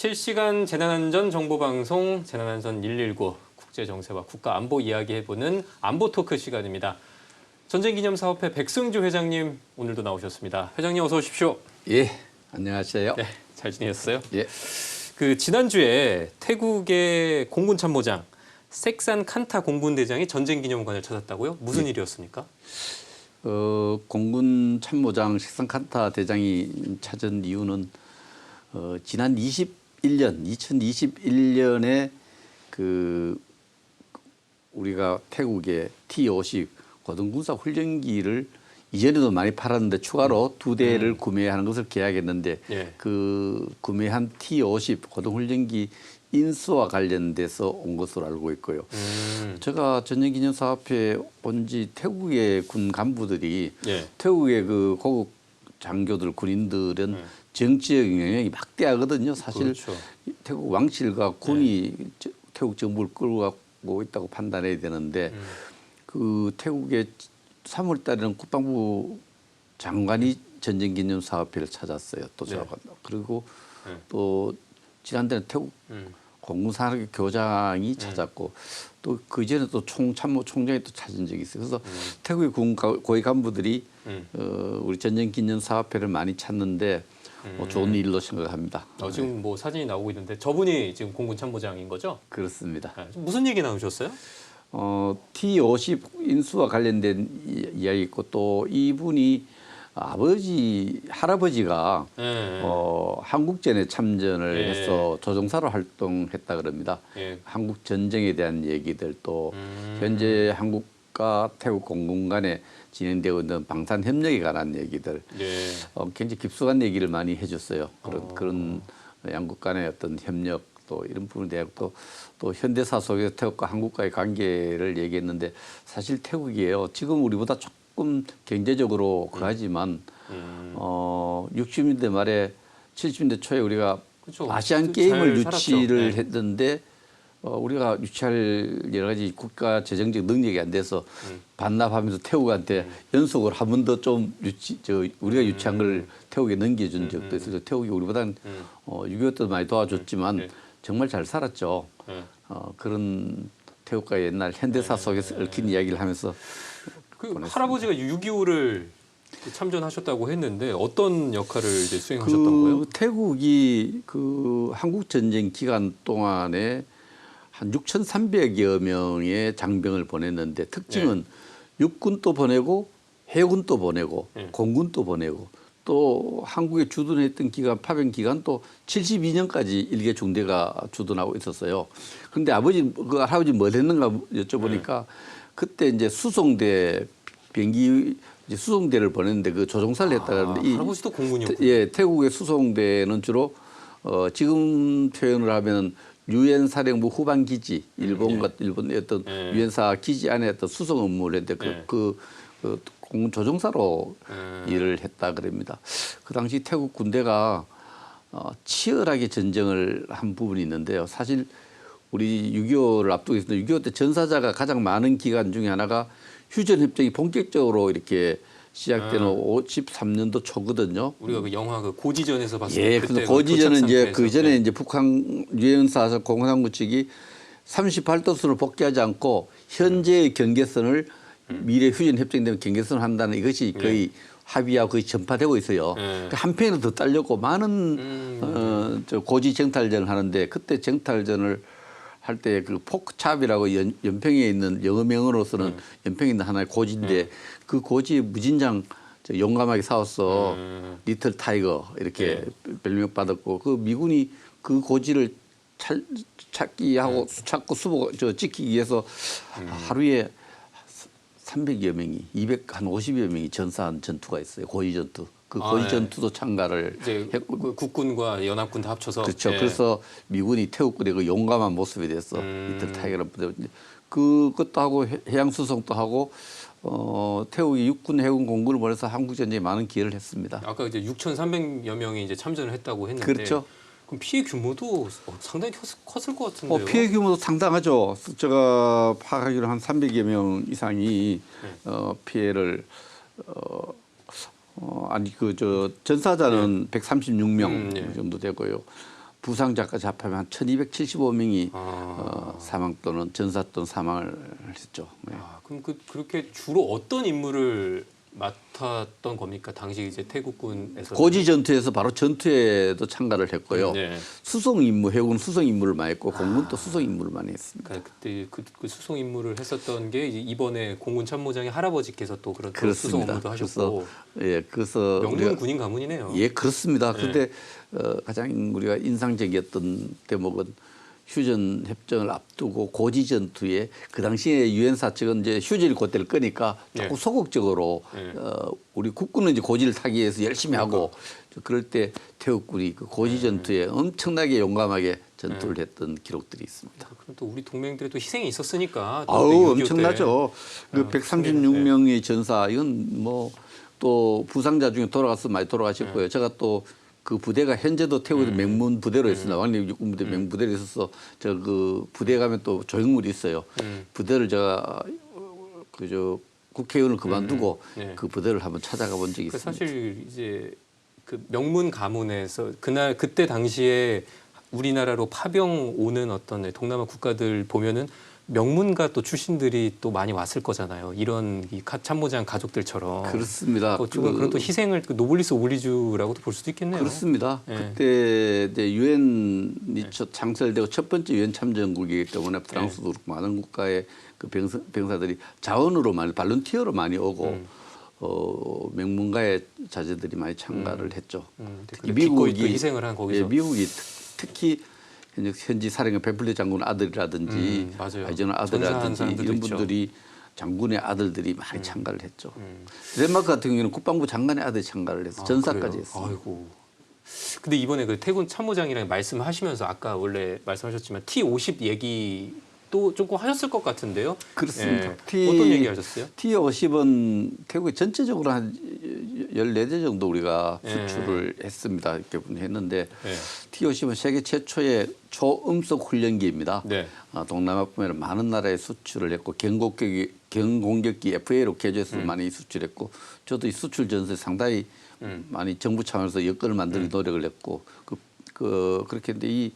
실시간 재난안전 정보방송 재난안전 119 국제정세와 국가안보 이야기해보는 안보 토크 시간입니다. 전쟁기념사업회 백승주 회장님 오늘도 나오셨습니다. 회장님 어서 오십시오. 예, 안녕하세요. 네, 잘 지내셨어요? 예, 그 지난주에 태국의 공군 참모장 색산 칸타 공군 대장이 전쟁 기념관을 찾았다고요? 무슨 일이었습니까? 어, 공군 참모장 식상칸타 대장이 찾은 이유는 어, 지난 21년, 2021년에 그 우리가 태국의 T50 고등군사 훈련기를 이전에도 많이 팔았는데 추가로 두 대를 구매하는 것을 계약했는데 예. 그 구매한 T50 고등훈련기 인수와 관련돼서 온 것으로 알고 있고요. 음, 제가 전쟁기념사업회에 온 지 태국의 군 간부들이 예. 태국의 그 고급 장교들 군인들은 정치적 영향이 막대하거든요. 사실 그렇죠. 태국 왕실과 군이 저- 태국 정부를 끌고 가고 있다고 판단해야 되는데 음. 그 태국의 3월 달에는 국방부 장관이 전쟁 기념 사업회를 찾았어요. 또 네. 제가 그리고 네. 또 지난달에 태국 음, 공군산하 교장이 찾았고 또그 전에 또 총참모 총장이 또 찾은 적이 있어요. 그래서 태국의 군 가- 고위 간부들이 음. 어, 우리 전쟁 기념 사업회를 많이 찾는데 어, 좋은 일로 생각합니다. 어, 지금 뭐 사진이 나오고 있는데 저분이 지금 공군 참모장인 거죠? 그렇습니다. 아, 무슨 얘기 나누셨어요? 어, T50 인수와 관련된 이- 이야기 있고 또 이분이 아버지 할아버지가 예, 어, 한국전에 참전을 예. 해서 조종사로 활동했다 그럽니다. 예. 한국 전쟁에 대한 얘기들 또 음. 현재 한국과 태국 공군 간에 진행되고 있는 방산 협력에 관한 얘기들 예. 어, 굉장히 깊숙한 얘기를 많이 해줬어요. 그런 어. 그런 양국 간의 어떤 협력 또 이런 부분에 대한 또, 또 현대사 속에서 태국과 한국과의 관계를 얘기했는데 사실 태국이에요. 지금 우리보다 조금 경제적으로 그하지만 음. 어 60년대 말에 70년대 초에 우리가 그쵸. 아시안 잘 게임을. 유치를 네. 했는데 어, 우리가 유치할 여러 가지 국가 재정적 능력이 안 돼서 음. 반납하면서 태국한테 연속으로 한 번 더 좀 유치 저 우리가 유치한 걸 태국에 넘겨준 적도 있어서 태국이 우리보다는 음. 어, 6.25 때도 많이 도와줬지만 네. 정말 잘 살았죠. 예. 어, 그런 태국과의 옛날 현대사 네. 속에서 얽힌 이야기를 하면서 그 할아버지가 6.25를 참전하셨다고 했는데 어떤 역할을 이제 수행하셨던 그 거예요? 태국이 그 한국 전쟁 기간 동안에 한 6,300여 명의 장병을 보냈는데 특징은 육군도 보내고 해군도 보내고 네. 공군도 보내고 또 한국에 주둔했던 기간 파병 기간 또 72년까지 일개 중대가 주둔하고 있었어요. 그런데 아버지 그 할아버지 뭘 했는가 여쭤보니까 그때 이제 수송대 비행기 이제 수송대를 보냈는데 그 조종사를 했다 그러는데 이 할아버지도 공군이었군요. 예, 태국의 수송대는 주로 어, 지금 표현을 하면 유엔 사령부 후방 기지 일본과 일본의 어떤 예. 유엔사 기지 안에 어떤 수송 업무를 했는데 그, 예. 그, 그 공군 조종사로 음. 일을 했다 그럽니다. 그 당시 태국 군대가 어, 치열하게 전쟁을 한 부분이 있는데요. 사실 우리 6.25를 앞두고 있습니다. 6.25 때 전사자가 가장 많은 기간 중에 하나가 휴전 협정이 본격적으로 이렇게 시작되는 아. 53년도 초거든요. 우리가 그 영화 그 고지전에서 봤을 예, 때 근데 그때 고지전은 이제 그. 전에 네. 이제 북한 유엔사 공산국 측이 38도선을 복귀하지 않고 현재의 경계선을 음. 미래 휴전 협정되면 경계선을 한다는 이것이 거의 합의하고 거의 전파되고 있어요. 네. 그 한편으로 더 딸렸고 많은 음. 어, 저 고지 정탈전을 하는데 그때 정탈전을 할 때 그 포크찹이라고 연, 연평에 있는 영어 명으로서는 음. 연평에 있는 하나의 고지인데 그 고지 무진장 저 용감하게 싸웠어 음. 리틀 타이거 이렇게 네. 별명 받았고 그 미군이 그 고지를 찾, 찾기 하고 네. 찾고 수복 저 지키기 위해서 음. 하루에 300여 명이 200 한 50여 명이 전사한 전투가 있어요 고지 전투 그 아, 고지 네. 전투도 참가를 이제 했고 그 국군과 연합군 다 합쳐서 그렇죠. 예. 그래서 미군이 태국군의 그 용감한 모습에 대해서 음. 이틀 타이거를 부대 그것도 하고 해- 해양 수송도 하고 어, 태국이 육군, 해군, 공군을 보내서 한국 전쟁에 많은 기여를 했습니다. 아까 이제 6,300여 명이 이제 참전을 했다고 했는데 그렇죠. 그럼 피해 규모도 어, 상당히 컸, 컸을 것 같은데요. 어, 피해 규모도 상당하죠. 제가 파악하기로 한 300여 명 이상이 네. 어, 피해를 어, 어, 아니 그 저 전사자는 136명 음, 예. 정도 되고요. 부상자까지 합하면 한 1,275명이 아. 어, 사망 또는 전사 또는 사망을 했죠. 네. 아, 그럼 그 그렇게 주로 어떤 임무를 맡았던 겁니까? 당시 이제 태국군에서 고지 전투에서 바로 전투에도 참가를 했고요. 네. 수송 임무, 해군 수송 임무를 많이 했고 공군도 수송 임무를 많이 했습니다. 그러니까 그때 그, 그 수송 임무를 했었던 게 이번에 공군 참모장의 할아버지께서 또 그런 또 수송. 업무도 하셨고 그래서 예, 그래서 명문 군인 가문이네요. 예, 그렇습니다. 네. 그런데 어, 가장 우리가 인상적이었던 대목은 휴전 협정을 앞두고 고지 전투에 그 당시에 유엔 사 측은 이제 휴전이 곧대를 끄니까 조금 예. 소극적으로 예. 어, 우리 국군은 이제 고지를 타기 위해서 열심히 하고 그럴 때 태국군이 그 고지 전투에 엄청나게 용감하게 전투를 했던 기록들이 있습니다. 그럼 또 우리 동맹들의 또 희생이 있었으니까 또 아우 그때 6.25때 엄청나죠. 그 어, 136명의 전사 이건 뭐 또 부상자 중에 돌아가서 많이 돌아가셨고요. 네. 제가 또 그 부대가 현재도 태국에서 맹문 부대로 네. 있습니다. 왕립 육군 부대 맹문 부대로 있어서 저 그 부대 가면 또 조형물이 있어요. 음. 부대를 제가 그저 국회의원을 그만두고 네. 그 부대를 한번 찾아가 본 적이 그 있습니다. 사실 이제 그 명문 가문에서 그날 그때 당시에 우리나라로 파병 오는 어떤 동남아 국가들 보면은 명문가 또 출신들이 또 많이 왔을 거잖아요. 이런 이 가- 참모장 가족들처럼. 그렇습니다. 어쩌면 그- 그런 또 희생을 그 노블리스 오블리주라고도 볼 수도 있겠네요. 그렇습니다. 예. 그때 이제 유엔이 첫 창설되고 첫 번째 유엔 참전국이기 때문에 네. 프랑스도 그렇고 많은 국가의 그 병사, 병사들이 자원으로 많이 발런티어로 많이 오고 음. 어, 명문가의 자제들이 많이 참가를 했죠. 음, 특히 근데 미국이 또 희생을 한 거기서. 예, 미국이 특, 히 현지 사령관 베플리 장군 아들이라든지 음, 맞아요. 전사한 아들이라든지 이런 있죠. 분들이 장군의 아들들이 많이 참가를 했죠. 음. 덴마크 같은 경우는 국방부 장관의 아들이 참가를 해서 아, 전사까지? 했어요. 아이고. 근데 이번에 그 태군 참모장이랑 말씀하시면서 아까 원래 말씀하셨지만 T50 얘기 도 조금 하셨을 것 같은데요. 그렇습니다. 예. T- 어떤 얘기 하셨어요? T50은 태국에 전체적으로 한 14대 정도 우리가 예. 수출을 했습니다. 이렇게 했는데 네. T50은 세계 최초의 초음속 훈련기입니다. 네. 아, 동남아뿐만 아니라 많은 나라에 수출을 했고 경공격기, 경공격기 FA로 개조해서 음. 많이 수출했고 저도 이 수출 전선에 상당히 음. 많이 정부 차원에서 여건을 만들기 노력을 했고 그, 그 그렇게 했는데 이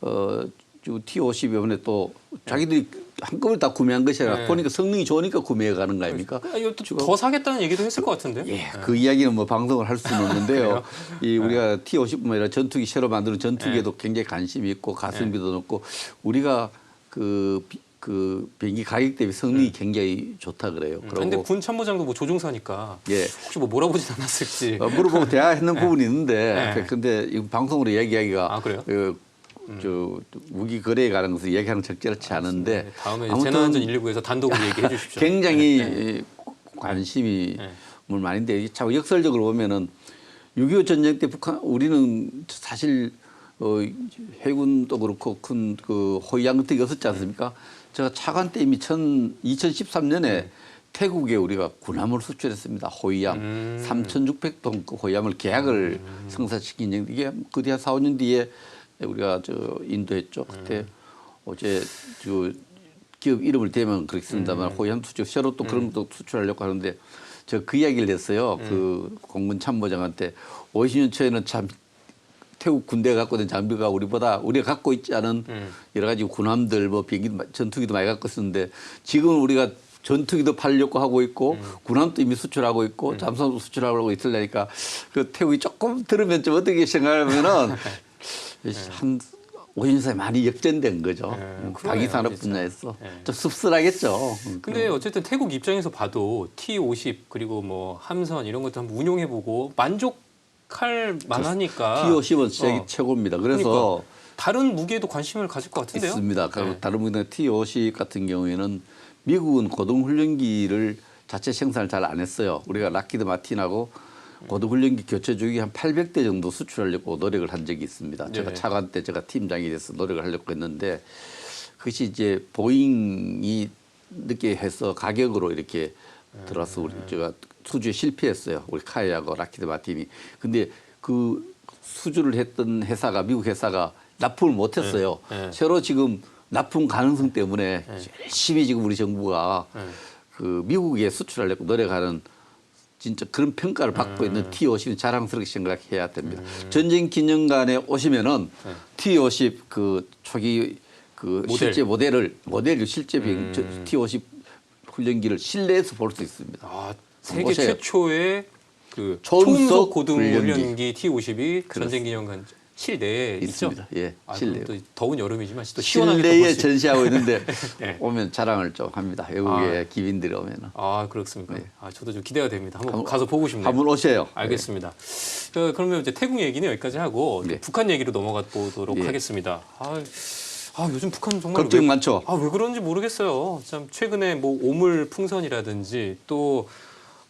어, 저 T50 이번에 또 자기들이 한꺼번에 다 구매한 것이 아니라 네. 보니까 성능이 좋으니까 구매해 가는 거 아닙니까? 아, 이거 또더 사겠다는 얘기도 했을 것 같은데. 예, 그 이야기는 뭐 방송을 할 수는 없는데요. 이 네. 우리가 T50뿐만 아니라 전투기 새로 만드는 전투기에도 굉장히 관심이 있고 가성비도 높고 우리가 그, 비- 그 비행기 가격 대비 성능이 굉장히 좋다 그래요. 음. 근데 그리고 군 참모장도 뭐 조종사니까 예. 혹시 뭐 몰아보진 않았을지. 어, 물어보고 대화했는 부분이 있는데 네. 근데 이 방송으로 얘기하기가 아, 그래요? 그, 저 무기 거래에 관한 것을 얘기하는 적절치 않은데 네, 다음에 아무튼 재난안전 119에서 단독으로 얘기해 주십시오. 굉장히 네. 관심이 네. 물 많은데 이게 참 역설적으로 보면은 6.25 전쟁 때 북한 우리는 사실 어, 해군도 그렇고 큰 그 호위양 같은 게 없었지 않습니까? 제가 차관 때 이미 천, 2013년에 태국에 우리가 군함을 수출했습니다. 호위양 음. 3,600톤 그 호위함을 계약을 성사시킨 적 이게 그 뒤에 4, 5년 뒤에 우리가 저 인도했죠. 그때 어제 저 기업 이름을 대면 그렇습니다만 호위함 수출 새로 또 그런 것도 수출하려고 하는데 저 그 이야기를 했어요. 그 공군 참모장한테 50년 초에는 참 태국 군대가 갖고 있는 장비가 우리보다 우리가 갖고 있지 않은 음. 여러 가지 군함들 뭐 비행기 전투기도 많이 갖고 있었는데 지금 우리가 전투기도 팔려고 하고 있고 군함도 이미 수출하고 있고 잠수함도 수출하고 있으려니까 그 태국이 조금 들으면 좀 어떻게 생각하면은 한 50년 사이 많이 역전된 거죠. 네, 음, 그러네요, 방위산업 진짜. 분야에서 네. 좀 씁쓸하겠죠. 음, 근데 어쨌든 태국 입장에서 봐도 T50 그리고 뭐 함선 이런 것도 한번 운용해보고 만족할 만하니까 T50은 세계 어. 최고입니다. 그래서 그러니까 다른 무기에도 관심을 가질 것 같은데요. 있습니다. 그리고 네. 다른 분들 T50 같은 경우에는 미국은 고등 훈련기를 자체 생산을 잘 안 했어요. 우리가 락키드 마틴하고 고등훈련기 교체 주기 한 800대 정도 수출하려고 노력을 한 적이 있습니다. 제가 네. 차관 때 제가 팀장이 돼서 노력을 하려고 했는데 그것이 이제 보잉이 늦게 해서 가격으로 이렇게 들어와서 우리 제가 수주에 실패했어요. 우리 카이하고 락키드 마틴이. 근데 그 수주를 했던 회사가 미국 회사가 납품을 못했어요. 네, 네. 새로 지금 납품 가능성 때문에 열심히 지금 우리 정부가 네. 그 미국에 수출하려고 노력하는 진짜 그런 평가를 받고 음. 있는 T50은 자랑스럽게 생각해야 됩니다. 전쟁 기념관에 오시면은 T50 그 초기 그 모델. 실제 모델을 모델을 실제 비행 저 음. T50 훈련기를 실내에서 볼 수 있습니다. 아, 세계 보세요. 최초의 그 초음속 초음속 고등 훈련기. 훈련기 T50이 전쟁 기념관 실내에 있습니다. 있죠. 예, 아, 실내에. 또 더운 여름이지만 또 시원하게 또 실내에 있- 전시하고 있는데 네. 오면 자랑을 좀 합니다. 외국의 기빈들이 오면은 아 그렇습니까? 네. 아 저도 좀 기대가 됩니다. 한번 한번- 가서 보고 싶네요. 한번 오세요. 알겠습니다. 자, 그러면 이제 태국 얘기는 여기까지 하고 네. 북한 얘기로 넘어가 보도록 예. 하겠습니다. 아, 아 요즘 북한 정말 걱정 왜, 많죠. 아, 왜 그런지 모르겠어요. 참 최근에 뭐 오물 풍선이라든지 또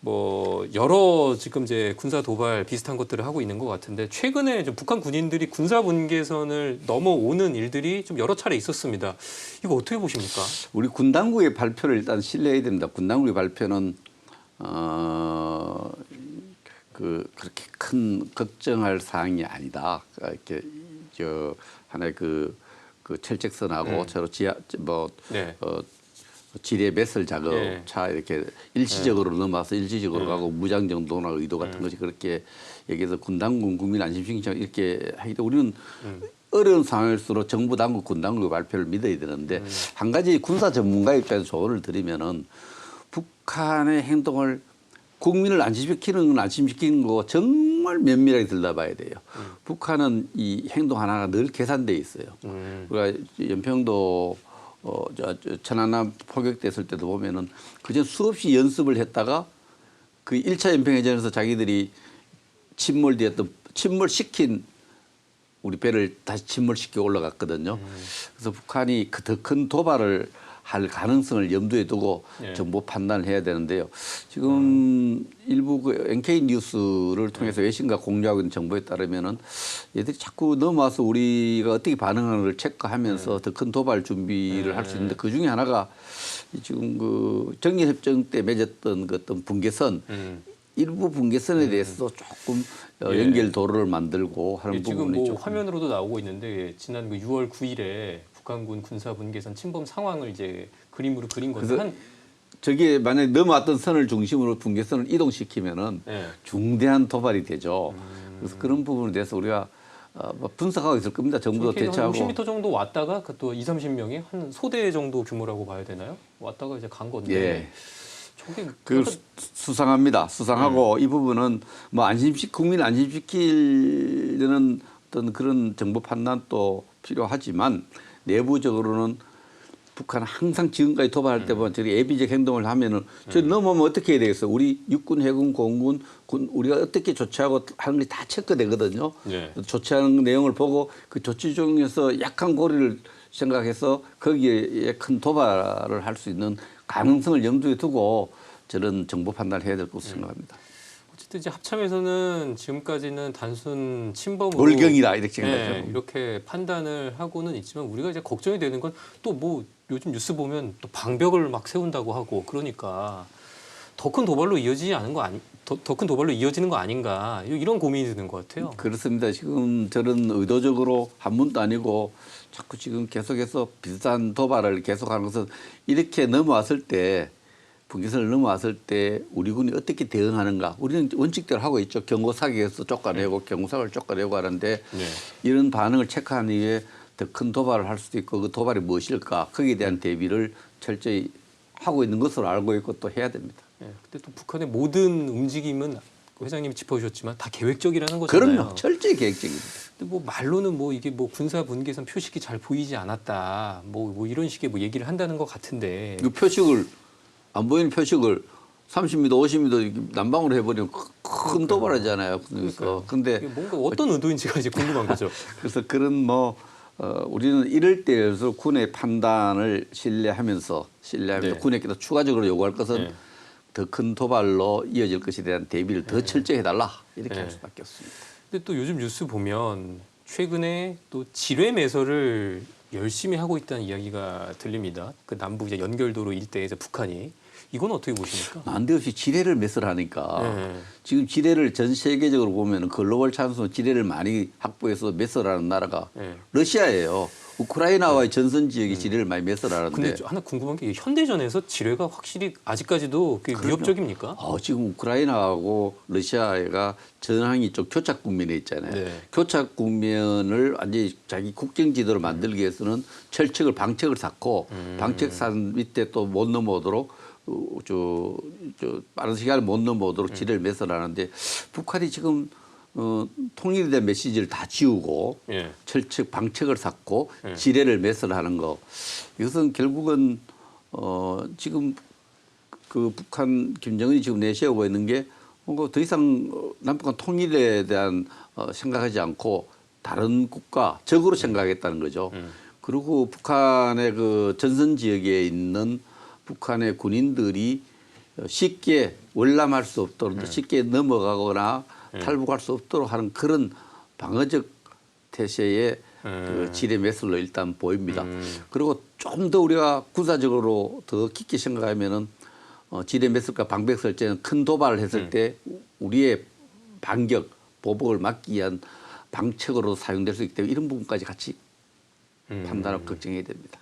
뭐 여러 지금 이제 군사 도발 비슷한 것들을 하고 있는 것 같은데 최근에 좀 북한 군인들이 군사 분계선을 넘어오는 일들이 좀 여러 차례 있었습니다. 이거 어떻게 보십니까? 우리 군 당국의 발표를 일단 신뢰해야 됩니다. 군 당국의 발표는 어 그 그렇게 큰 걱정할 사항이 아니다. 이렇게 저 하나의 그, 그 철책선하고 네. 서로 지하 뭐 네. 어, 지뢰 매설 작업 예. 차 이렇게 일시적으로 넘어와서 일시적으로 네. 가고 무장 정도나 의도 같은 것이 그렇게 얘기해서 군 당국 국민 안심시키자 이렇게 하기 때문에 우리는 음. 어려운 상황일수록 정부 당국 군 당국의 발표를 믿어야 되는데 음. 한 가지 군사 전문가 입장에서 조언을 드리면은 북한의 행동을 국민을 안심시키는 건 안심시키는 거고 정말 면밀하게 들여다봐야 돼요. 북한은 이 행동 하나가 늘 계산돼 있어요. 음. 우리가 연평도 어, 저, 저 천안함 포격됐을 때도 보면은 그전 수없이 연습을 했다가 그 1차 연평해전에서 자기들이 침몰되었던 침몰시킨 우리 배를 다시 침몰시켜 올라갔거든요. 그래서 북한이 그 더 큰 도발을 할 가능성을 염두에 두고 예. 정보 판단을 해야 되는데요. 지금 일부 그 NK 뉴스를 통해서 외신과 공유하고 있는 정보에 따르면은 얘들이 자꾸 넘어와서 우리가 어떻게 반응하는를 체크하면서 더큰 도발 준비를 할수 있는데 그 중에 하나가 이 지금 그 정리협정 때 맺었던 그 어떤 분계선 음. 일부 분계선에 대해서도 조금 어, 예. 연결 도로를 만들고 하는 예, 지금 부분이 뭐 조금 화면으로도 나오고 있는데 예, 지난 그 6월 9일에 북한군 군사 분계선 침범 상황을 이제 그림으로 그린 건데 한 저게 만약에 넘어왔던 선을 중심으로 분계선을 이동시키면은 예. 중대한 도발이 되죠. 음. 그래서 그런 부분에 대해서 우리가 어, 뭐 분석하고 있을 겁니다. 정부도 대처하고 50m 정도 왔다가 그또 2, 30명이 한 소대 정도 규모라고 봐야 되나요? 왔다가 이제 간 건데 예. 저게 그 약간 수- 수상합니다. 수상하고 네. 이 부분은 뭐 안심시 국민 안심시키려는 어떤 그런 정보 판단도 필요하지만 내부적으로는 북한은 항상 지금까지 도발할 때 보면 저기 예비적 행동을 하면은 저 넘어오면 어떻게 해야 되겠어? 우리 육군, 해군, 공군, 군 우리가 어떻게 조치하고 하는 게 다 체크되거든요. 네. 조치하는 내용을 보고 그 조치 중에서 약한 고리를 생각해서 거기에 큰 도발을 할 수 있는 가능성을 염두에 두고 저런 정보 판단을 해야 될 것으로 생각합니다. 이제 합참에서는 지금까지는 단순 침범으로 월경이다 이렇게 네. 이렇게 판단을 하고는 있지만 우리가 이제 걱정이 되는 건 또 뭐 요즘 뉴스 보면 또 방벽을 막 세운다고 하고 그러니까 더 큰 도발로 이어지지 않은 거 아니 더큰 도발로 이어지는 거 아닌가 이런 고민이 드는 것 같아요. 그렇습니다. 지금 저런 의도적으로 한 번도 아니고 자꾸 지금 계속해서 비슷한 도발을 계속하는 것은 이렇게 넘어왔을 때 분계선을 넘어왔을 때 우리 군이 어떻게 대응하는가 우리는 원칙대로 하고 있죠. 경고 사격에서 쫓아내고 경고 사격을 쫓아내고 하는데 네. 이런 반응을 체크한 이후에 더 큰 도발을 할 수도 있고 그 도발이 무엇일까 거기에 대한 대비를 철저히 하고 있는 것으로 알고 있고 또 해야 됩니다. 네. 근데 또 북한의 모든 움직임은 회장님이 짚어주셨지만 다 계획적이라는 거잖아요. 그럼요. 철저히 계획적입니다. 근데 뭐 말로는 뭐 이게 뭐 군사 분계선 표식이 잘 보이지 않았다. 뭐, 뭐 이런 식의 뭐 얘기를 한다는 것 같은데. 이 표식을 안 보이는 표식을 30m, 50m 이렇게 난방으로 해버리면 큰- 큰 도발하잖아요. 그래서 근데 이게 뭔가 어떤 의도인지가 이제 궁금한 거죠. 그래서 그런 뭐 어, 우리는 이럴 때에서 군의 판단을 신뢰하면서 신뢰하면서 네. 군에게도 추가적으로 요구할 것은 네. 더큰 도발로 이어질 것에 대한 대비를 더 철저히 해달라 이렇게 네. 할 수밖에 없습니다. 근데 또 요즘 뉴스 보면 최근에 또 지뢰 매설을 열심히 하고 있다는 이야기가 들립니다. 그 남부 이제 연결도로 일대에서 북한이 이건 어떻게 보십니까? 난데없이 지뢰를 매설하니까 네. 지금 지뢰를 전 세계적으로 보면 글로벌 찬스 지뢰를 많이 확보해서 매설하는 나라가 네. 러시아예요. 우크라이나와의 전선 지역의 지뢰를 많이 매설하는데 근데 하나 궁금한 게 현대전에서 지뢰가 확실히 아직까지도 그 위협적입니까? 어, 지금 우크라이나하고 러시아가 전황이 좀 교착 국면에 있잖아요. 네. 교착 국면을 완전히 자기 국경 지도를 만들기 위해서는 철책을 방책을 쌓고 음. 방책산 밑에 또 못 넘어오도록 어, 저, 저 빠른 시간에 못 음. 넘어오도록 지뢰를 매설하는데 북한이 지금 어, 통일에 대한 메시지를 다 지우고 예. 철책 방책을 쌓고 네. 지뢰를 매설하는 거 이것은 결국은 어 지금 그 북한 김정은이 지금 내세우고 있는 게더 이상 어, 남북한 통일에 대한 어, 생각하지 않고 다른 국가 적으로 생각하겠다는 거죠. 그리고 북한의 그 전선 지역에 있는 북한의 군인들이 쉽게 월남할 수 없도록 쉽게 넘어가거나 탈북할 수 없도록 하는 그런 방어적 태세의 그 지뢰 매설로 일단 보입니다. 그리고 좀더 우리가 군사적으로 더 깊게 생각하면은 어, 지뢰 매설과 방백 설치는 큰 도발을 했을 때 우리의 반격 보복을 막기 위한 방책으로 사용될 수 있기 때문에 이런 부분까지 같이 판단하고 걱정해야 됩니다.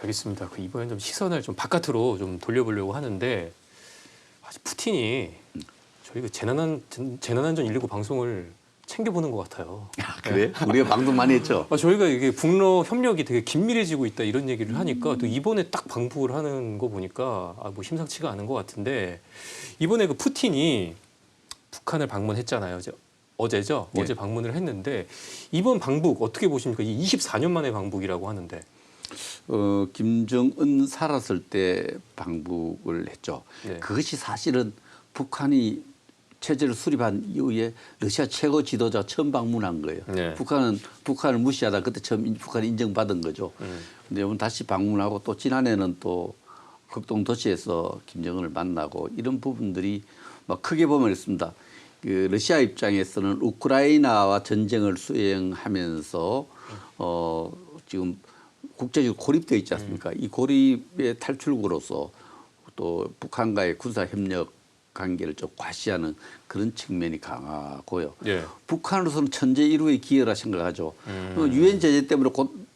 알겠습니다. 그 이번엔 좀 시선을 좀 바깥으로 좀 돌려보려고 하는데 아직 푸틴이 저희 그 재난한 전- 재난안전 119 방송을 챙겨보는 것 같아요. 그래? 우리가 방송 많이 했죠. 아, 저희가 이게 북러 협력이 되게 긴밀해지고 있다 이런 얘기를 하니까 또 이번에 딱 방북을 하는 거 보니까 아, 뭐 심상치가 않은 것 같은데 이번에 그 푸틴이 북한을 방문했잖아요. 어제, 어제죠. 예. 어제 방문을 했는데 이번 방북 어떻게 보십니까? 이 24년 만의 방북이라고 하는데. 어, 김정은 살았을 때 방북을 했죠. 네. 그것이 사실은 북한이 체제를 수립한 이후에 러시아 최고 지도자 처음 방문한 거예요. 네. 북한은 북한을 무시하다 그때 처음 인- 북한이 인정받은 거죠. 음. 근데 이번 다시 방문하고 또 지난해는 또 극동 도시에서 김정은을 만나고 이런 부분들이 막 크게 보면 있습니다. 그 러시아 입장에서는 우크라이나와 전쟁을 수행하면서 어 지금 국제적으로 고립되어 있지 않습니까? 이 고립의 탈출구로서 또 북한과의 군사 협력 관계를 좀 과시하는 그런 측면이 강하고요. 예. 북한으로서는 천재 일후의 기회라 생각하죠. 어, 유엔 제재 때문에 곧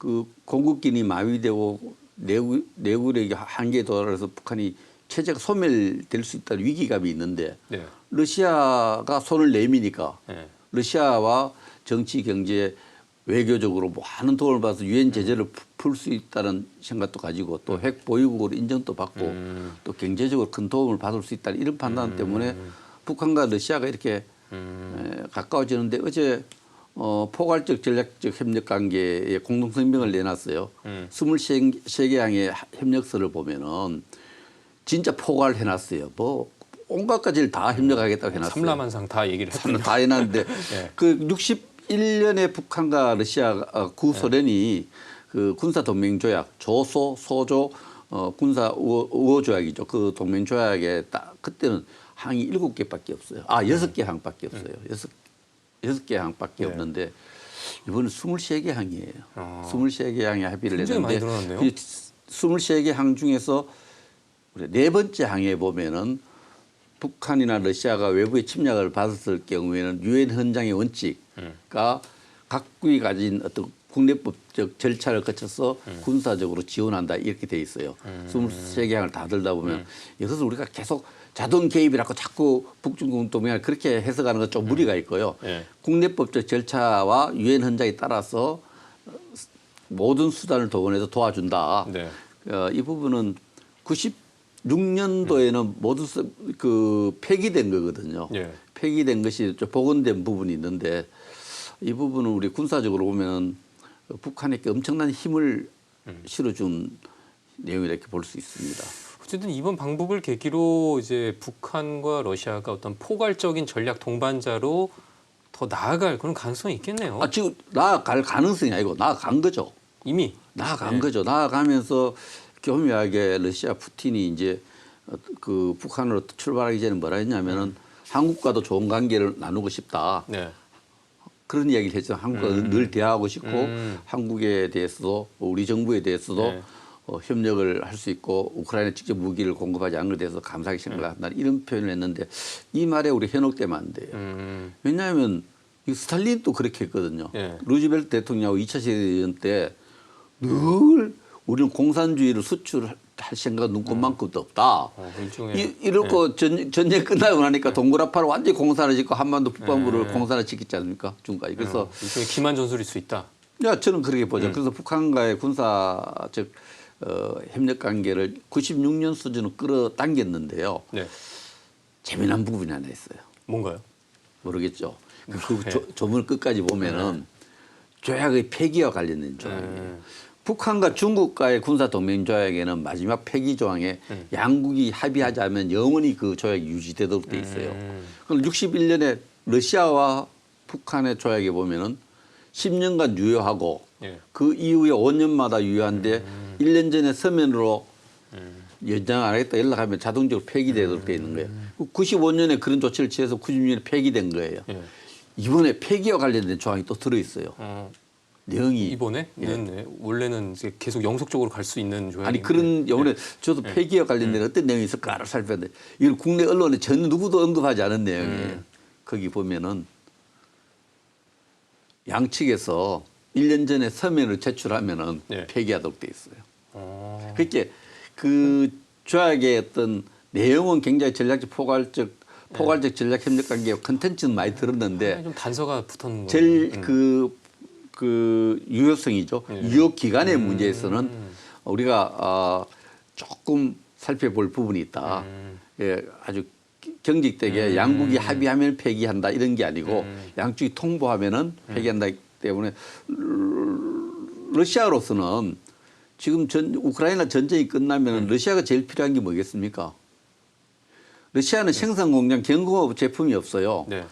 그 공급기니 마비되고 내구, 내구력이 한계에 도달해서 북한이 체제가 소멸될 수 있다는 위기감이 있는데 네. 러시아가 손을 내미니까 네. 러시아와 정치, 경제, 외교적으로 많은 도움을 받아서 유엔 제재를 풀 수 있다는 생각도 가지고 또 핵 보유국으로 인정도 받고 음. 또 경제적으로 큰 도움을 받을 수 있다는 이런 판단 때문에 북한과 러시아가 이렇게 음. 에, 가까워지는데 어제 어, 포괄적 전략적 협력 관계에 공동 성명을 내놨어요. 음. 23개 항의 협력서를 보면은 진짜 포괄 해 놨어요. 뭐 온갖 가지를 다 협력하겠다고 해놨어요. 삼라만상 다 얘기를 했군요. 다 해놨는데 예. 그 61년에 북한과 러시아 어, 구소련이 그 군사 동맹 조약 조소 소조 어, 군사 우호, 우호 조약이죠. 그 동맹 조약에 딱 그때는 항이 일곱 개밖에 없어요. 아 여섯 개 항밖에 없어요. 여섯 여섯 개 항밖에 네. 없는데 이번은 23개 항이에요. 아. 23개 항에 합의를 했는데 늘어났네요. 그 23개 항 중에서 우리 네 번째 항에 보면은 북한이나 러시아가 외부의 침략을 받았을 경우에는 유엔 헌장의 원칙과 각국이 가진 어떤 국내법적 절차를 거쳐서 군사적으로 지원한다 이렇게 돼 있어요. 23개 항을 다 들다 보면 이것을 우리가 계속 자동 개입이라고 자꾸 북중국 동맹을 그렇게 해석하는 건 좀 무리가 있고요. 예. 국내법적 절차와 유엔 헌장에 따라서 모든 수단을 동원해서 도와준다. 네. 어, 이 부분은 96년도에는 모두 수- 그 폐기된 거거든요. 예. 폐기된 것이 좀 복원된 부분이 있는데 이 부분은 우리 군사적으로 보면 북한에게 엄청난 힘을 실어준 내용이라 이렇게 볼 수 있습니다. 어쨌든 이번 방북을 계기로 이제 북한과 러시아가 어떤 포괄적인 전략 동반자로 더 나아갈 그런 가능성이 있겠네요. 아, 지금 나아갈 가능성이 아니고 나아간 거죠. 이미 나아간 네. 거죠. 나아가면서 교묘하게 러시아 푸틴이 이제 어, 그 북한으로 출발하기 전에 뭐라 했냐면은 한국과도 좋은 관계를 나누고 싶다. 네. 그런 이야기를 했죠. 한국과 늘 대화하고 싶고 음. 한국에 대해서도 우리 정부에 대해서도 네. 어, 협력을 할 수 있고 우크라이나 직접 무기를 공급하지 않는 데 대해서 감사하게 생각한다. 이런 표현을 했는데 이 말에 우리 현혹되면 안 돼요. 음. 왜냐하면 이 스탈린도 그렇게 했거든요. 예. 루즈벨트 대통령하고 2차 세계대전 때 늘 우리는 공산주의를 수출 할 생각 눈꼽만큼도 없다. 어, 일종의 이, 이렇고 전, 전쟁 끝나고 나니까 동그라파로 완전히 공산을 짓고 한반도 북반구를 공산을 지켰지 않습니까? 중까지. 그래서 어, 일종의 기만 전술일 수 있다. 야, 저는 그렇게 보죠. 그래서 북한과의 군사적 어, 협력 관계를 96년 수준으로 끌어당겼는데요. 네. 재미난 부분이 하나 있어요. 뭔가요? 모르겠죠. 그 네. 조, 조문 끝까지 보면은 조약의 폐기와 관련된 조약이에요. 음. 북한과 중국과의 군사 동맹 조약에는 마지막 폐기 조항에 음. 양국이 합의하자면 영원히 그 조약이 유지되도록 돼 있어요. 음. 그럼 61년에 러시아와 북한의 조약에 보면은 10년간 유효하고 예. 그 이후에 5년마다 유효한데 음. 1년 전에 서면으로 연장 안 하겠다 연락하면 자동적으로 폐기되도록 돼 있는 거예요. 음. 95년에 그런 조치를 취해서 96년에 폐기된 거예요. 예. 이번에 폐기와 관련된 조항이 또 들어 있어요. 어, 내용이 이번에 네, 네. 원래는 이제 계속 영속적으로 갈 수 있는 예. 아니 그런 이번에 저도 폐기와 관련된 어떤 내용이 있을까를 살펴봤는데 이걸 국내 언론에 전 누구도 언급하지 않은 내용이에요. 거기 보면은 양측에서 1년 전에 서면을 제출하면은 네. 폐기하도록 돼 있어요. 어, 그렇게 그 조약의 어떤 내용은 굉장히 전략적 포괄적 포괄적 전략 협력 관계 컨텐츠는 많이 들었는데 좀 단서가 붙었는 거예요. 제일 음. 그, 그 유효성이죠. 예. 유효 기간의 문제에서는 우리가 어, 조금 살펴볼 부분이 있다. 음. 예, 아주 경직되게 양국이 합의하면 폐기한다 이런 게 아니고 양쪽이 통보하면은 폐기한다 때문에 러시아로서는 지금 전 우크라이나 전쟁이 끝나면 러시아가 제일 필요한 게 뭐겠습니까? 러시아는 생산 공장 경공업 제품이 없어요. 네.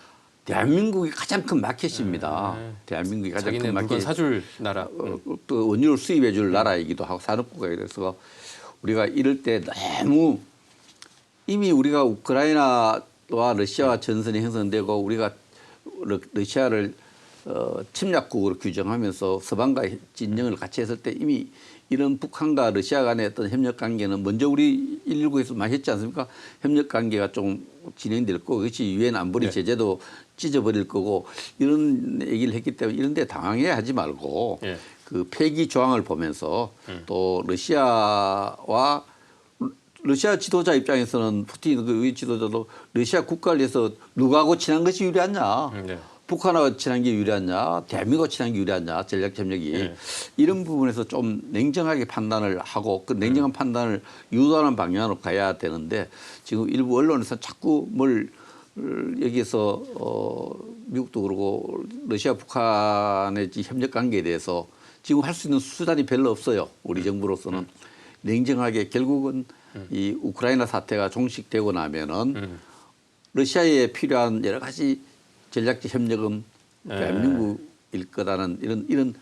대한민국이 가장 큰 마켓입니다. 네. 대한민국이 가장 큰 마켓. 사줄 나라. 어, 또 원유를 수입해 줄 나라이기도 하고 산업국가에 대해서 우리가 이럴 때 너무 이미 우리가 우크라이나와 러시아와 전선이 형성되고 우리가 러- 러시아를 어, 침략국으로 규정하면서 서방과 진영을 같이 했을 때 이미 이런 북한과 러시아 간의 어떤 협력 관계는 먼저 우리 119에서 많이 했지 않습니까? 협력 관계가 좀 진행될 거고 그것이 유엔 안보리 네. 제재도 찢어버릴 거고 이런 얘기를 했기 때문에 이런 데 당황해 하지 말고 예. 그 폐기 조항을 보면서 또 러시아와 러시아 지도자 입장에서는 푸틴 그 지도자도 러시아 국가를 위해서 누구하고 친한 것이 유리하냐 음, 네. 북한하고 친한 게 유리하냐 대한민국하고 친한 게 유리하냐 전략 협력이 네. 이런 부분에서 좀 냉정하게 판단을 하고 그 냉정한 판단을 유도하는 방향으로 가야 되는데 지금 일부 언론에서 자꾸 뭘 어, 여기에서 어 미국도 그러고 러시아 북한의 이 협력 관계에 대해서 지금 할 수 있는 수단이 별로 없어요. 우리 정부로서는 냉정하게 결국은 이 우크라이나 사태가 종식되고 나면은 음. 러시아에 필요한 여러 가지 전략적 협력은 네. 대한민국일 거라는 이런 이런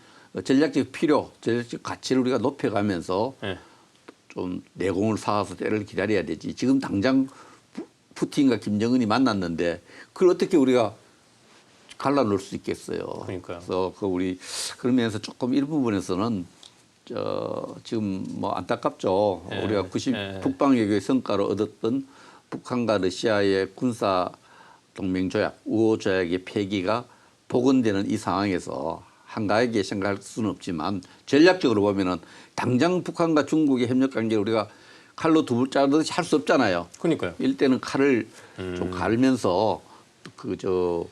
전략적 필요, 전략적 가치를 우리가 높여가면서 예. 좀 내공을 쌓아서 때를 기다려야 되지. 지금 당장 푸- 푸틴과 김정은이 만났는데 그걸 어떻게 우리가 갈라놓을 수 있겠어요. 그러니까요. 그래서 그 우리 그러면서 조금 이 부분에서는 저 지금 뭐 안타깝죠. 예, 우리가 90 예. 북방 외교의 성과로 얻었던 북한과 러시아의 군사 동맹 조약, 우호 조약의 폐기가 복원되는 이 상황에서 한가하게 생각할 수는 없지만 전략적으로 보면은 당장 북한과 중국의 협력 관계를 우리가 칼로 두부 자르듯이 할 수 없잖아요. 그러니까요. 일때는 칼을 음. 좀 갈면서 그 저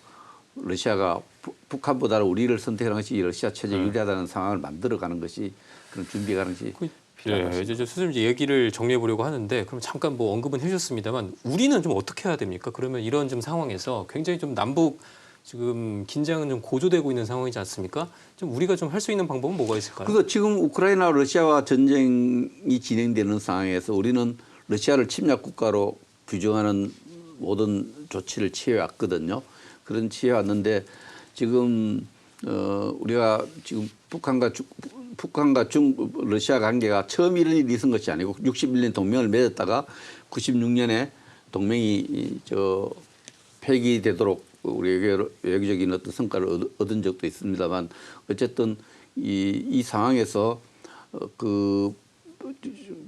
러시아가 부- 북한보다는 우리를 선택하는 것이 러시아 체제 에 유리하다는 상황을 만들어가는 것이 그런 준비가는 것이 그, 것 네, 이제 저 선생님 이제 얘기를 정리해 보려고 하는데 그럼 잠깐 뭐 언급은 해주셨습니다만 우리는 좀 어떻게 해야 됩니까? 그러면 이런 좀 상황에서 굉장히 좀 남북 지금 긴장은 좀 고조되고 있는 상황이지 않습니까? 좀 우리가 좀 할 수 있는 방법은 뭐가 있을까요? 그래서 지금 우크라이나 러시아와 전쟁이 진행되는 상황에서 우리는 러시아를 침략 국가로 규정하는 모든 조치를 취해왔거든요. 그런 취해왔는데 지금 어 우리가 지금 북한과 주, 북한과 중 러시아 관계가 처음 이런 일이 있은 것이 아니고 61년 동맹을 맺었다가 96년에 동맹이 이, 저 폐기되도록 우리 외교, 외교적인 어떤 성과를 얻- 얻은 적도 있습니다만 어쨌든 이, 이 상황에서 어, 그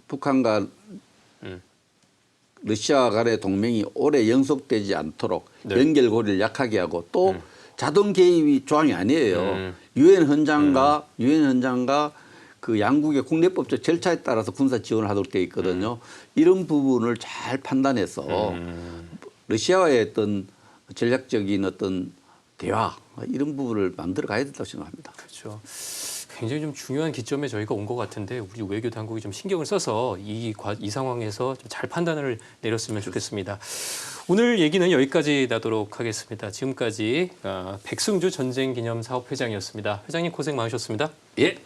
북한과 음. 러시아 간의 동맹이 오래 연속되지 않도록 네. 연결고리를 약하게 하고 또 자동 개입이 조항이 아니에요. 음. 유엔 헌장과 유엔 헌장과 그 양국의 국내법적 절차에 따라서 군사 지원을 하도록 돼 있거든요. 이런 부분을 잘 판단해서 음. 러시아와의 어떤 전략적인 어떤 대화 이런 부분을 만들어 가야 된다고 생각합니다. 그렇죠. 굉장히 좀 중요한 기점에 저희가 온 것 같은데 우리 외교 당국이 좀 신경을 써서 이, 과- 이 상황에서 좀 잘 판단을 내렸으면 좋겠습니다. 오늘 얘기는 여기까지 나도록 하겠습니다. 지금까지 아, 백승주 전쟁기념사업 회장이었습니다. 회장님 고생 많으셨습니다. 예,